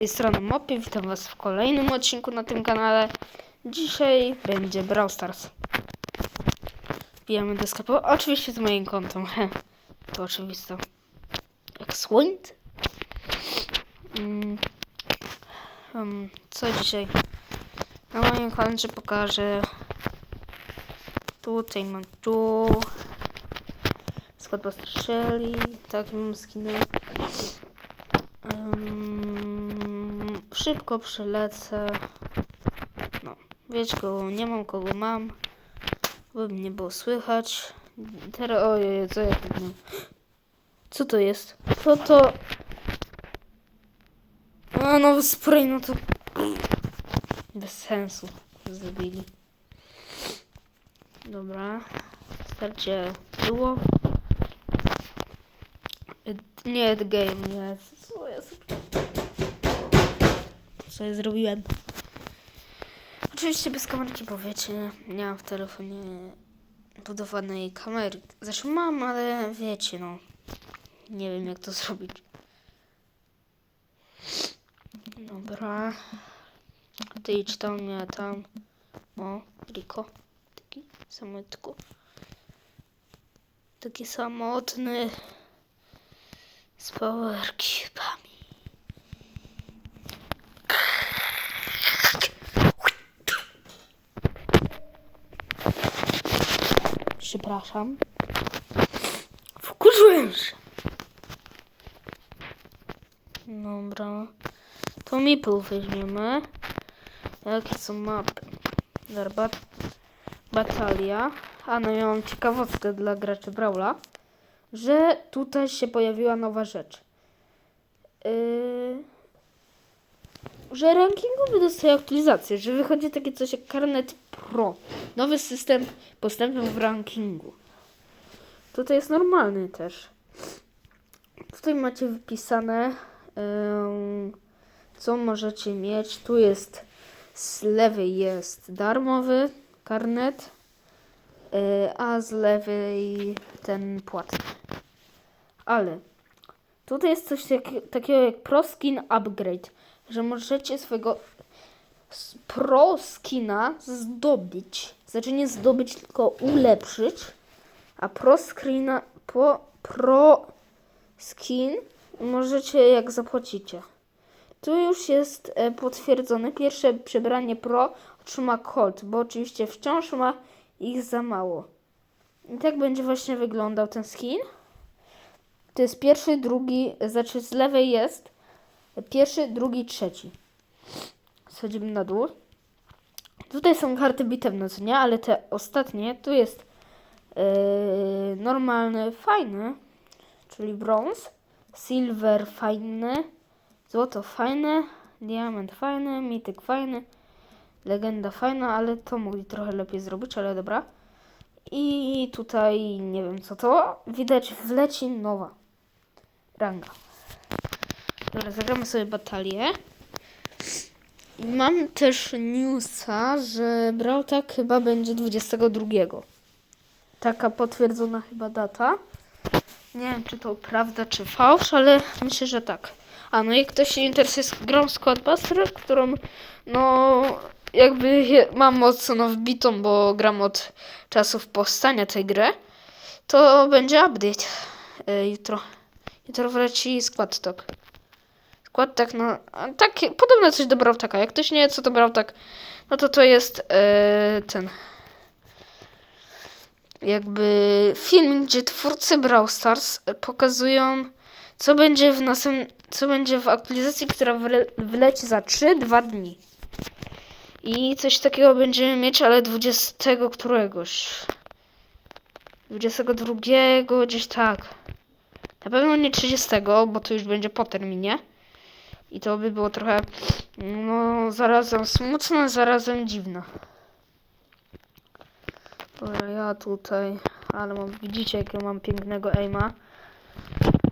tej strony Mopie, witam was w kolejnym odcinku na tym kanale. Dzisiaj będzie Brawl Stars. Wbijamy do sklepu, oczywiście z moim kontem, to oczywiste. Jak słońce. Em, co dzisiaj? Na moim kalendarzu pokażę. Tutaj mam tu. Skład postrzeli, tak mam szybko przelecę. No, wiecie kogo nie mam, kogo mam. By mnie było słychać. Teraz, ojej, co ja tu mam? Co to jest? Co to? A, nowy spray, no to... Bez sensu zrobili. Dobra. Starcie było. Nie, Ed Game, nie. Co ja sobie... Zrobiłem? Oczywiście bez kamerki, bo wiecie, nie mam w telefonie budowanej kamery. Zresztą mam, ale wiecie, no. Nie wiem, jak to zrobić. Dobra. Ty idź tam, ja tam. O, Riko. Taki samotku. Taki samotny. Z power Przepraszam. Wkurzyłem się. Dobra. To Meeple weźmiemy. Jakie są mapy? Dobra, batalia. A no ja mam ciekawostkę dla graczy Brawla, że tutaj się pojawiła nowa rzecz. Yy, że rankingowy dostaje aktualizację, że wychodzi takie coś jak Carnet Pro. Nowy system postępów w rankingu. Tutaj jest normalny też. Tutaj macie wypisane, co możecie mieć. Tu jest z lewej jest darmowy karnet, y, a z lewej ten płatny. Ale tutaj jest coś takiego jak Pro Skin Upgrade, że możecie swojego Pro Skina zdobyć. Znaczy nie zdobyć, tylko ulepszyć. A Pro Screena, po, Pro Skin możecie jak zapłacicie. Tu już jest e, potwierdzone. Pierwsze przebranie Pro otrzyma Colt, bo oczywiście wciąż ma ich za mało. I tak będzie właśnie wyglądał ten skin. To jest pierwszy, drugi, znaczy z lewej jest pierwszy, drugi, trzeci. Schodzimy na dół. Tutaj są karty bitewne, co nie? Ale te ostatnie, tu jest yy, normalny, fajny, czyli brąz, silver fajny, złoto fajne, diament fajny, mityk fajny, legenda fajna, ale to mogli trochę lepiej zrobić, ale dobra. I tutaj nie wiem co to, widać wleci nowa ranga. Dobra, zagramy sobie batalię. Mam też newsa, że brał tak chyba będzie 22. Taka potwierdzona chyba data. Nie wiem, czy to prawda, czy fałsz, ale myślę, że tak. A no i ktoś się interesuje grą Squadbuster, którą no jakby mam mocno wbitą, bo gram od czasów powstania tej gry, to będzie update e, jutro. Jutro wleci Squad Talk. Skład tak, no, a takie, podobne coś do Brawtaka. Jak ktoś nie wie, co to Brawtak, no to to jest e, ten, jakby film, gdzie twórcy Brawl Stars pokazują, co będzie w następnym, co będzie w aktualizacji, która wle, wleci za 3-2 dni. I coś takiego będziemy mieć, ale 20 któregoś. 22 gdzieś tak. Na pewno nie 30, bo to już będzie po terminie. I to by było trochę, no, zarazem smutne, zarazem dziwne. Dobra, ja tutaj, ale mam, widzicie, jakiego mam pięknego aima.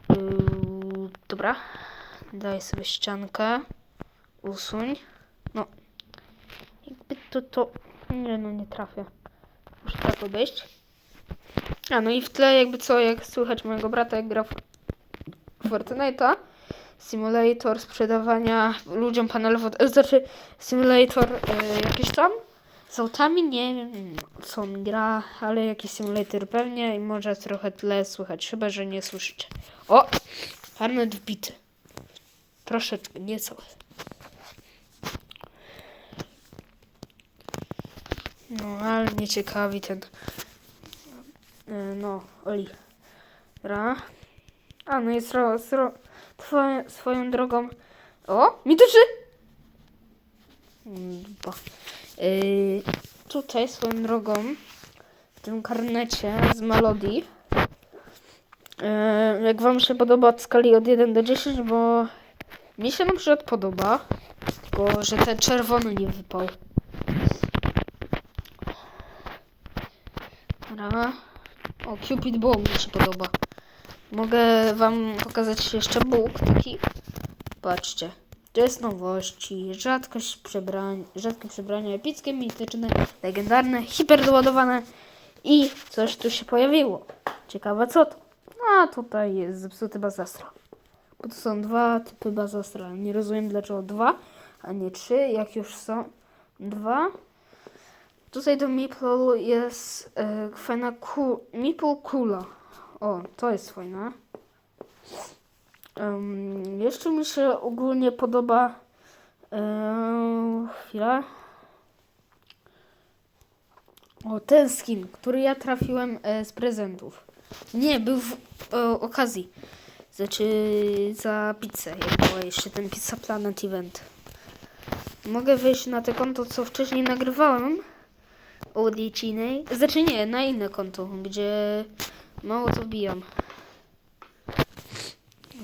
Yy, dobra, daj sobie ściankę, usuń. No, jakby to, to, nie no, nie trafię. Muszę tak obejść. A, no i w tle jakby co, jak słychać mojego brata, jak gra w Fortnite'a, simulator sprzedawania ludziom panelów, e, znaczy simulator e, jakiś tam z autami, nie wiem co on gra, ale jakiś simulator pewnie i może trochę tle słychać, chyba że nie słyszycie. O! Harnet wbity. Troszeczkę, nieco. No, ale mnie ciekawi ten. e, No, Oli. Ra. A, no jest ro, sro, twoje, swoją drogą. O, mi! Mm, Dupa. Yy, tutaj swoją drogą w tym karnecie z Melodii. Yy, jak wam się podoba od skali od 1 do 10, bo mi się na przykład podoba, tylko że ten czerwony nie wypał. Dobra. O, Cupid Bomb mi się podoba. Mogę wam pokazać jeszcze Bóg taki. Patrzcie. To jest nowości, rzadkość przebrań, rzadkie przebrania, epickie, mityczne, legendarne, hiperdoładowane i coś tu się pojawiło. Ciekawe co to? A tutaj jest zepsuty bazastra. Bo to są dwa typy bazastra. Nie rozumiem dlaczego dwa, a nie trzy, jak już są dwa. Tutaj do Meeple jest e, fajna ku, Meeple Kula. O, to jest fajne. Em, jeszcze mi się ogólnie podoba. em, chwila. O, ten skin, który ja trafiłem e, z prezentów. Nie, był w e, okazji. Znaczy za pizzę, jak była jeszcze ten Pizza Planet Event. Mogę wejść na te konto, co wcześniej nagrywałem odcinnej. Znaczy nie, na inne konto, gdzie mało to wbijam.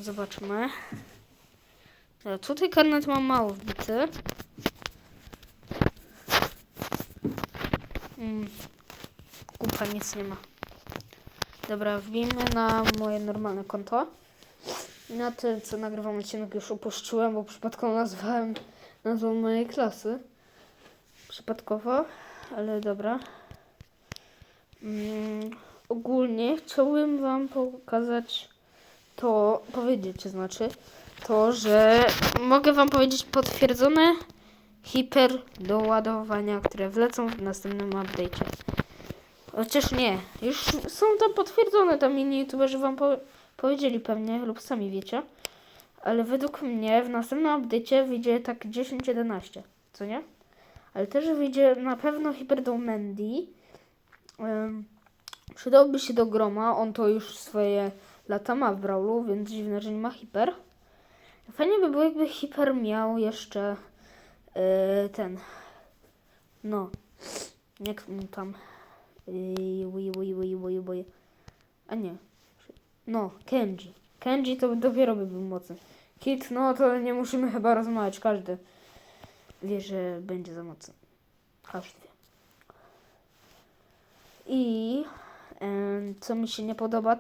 Zobaczmy. E, Tutaj karnet mam mało wbity. Mm. Kupa, nic nie ma. Dobra, wbijmy na moje normalne konto. Na tym, co nagrywam odcinek już opuściłem, bo przypadkowo nazwałem nazwą mojej klasy. Przypadkowo, ale dobra. Mm, ogólnie chciałbym Wam pokazać to, powiedzieć, to znaczy, to, że mogę Wam powiedzieć potwierdzone hiper doładowania, które wlecą w następnym update'cie. Chociaż nie, już są tam potwierdzone, tam inni youtuberzy Wam po powiedzieli pewnie, lub sami wiecie. Ale według mnie w następnym update'cie wyjdzie tak 10-11, co nie? Ale też wyjdzie na pewno Hyperdome Mandy. Um, przydałby się do Groma, on to już swoje lata ma w Brawlu, więc dziwne, że nie ma Hiper. Fajnie by było, jakby Hiper miał jeszcze yy, ten, no, jak mu tam, yy, a nie, no, Kenji. Kenji to dopiero by był mocny. Kit, no to nie musimy chyba rozmawiać, każdy wie, że będzie za mocny. Każdy wie. I co mi się nie podoba,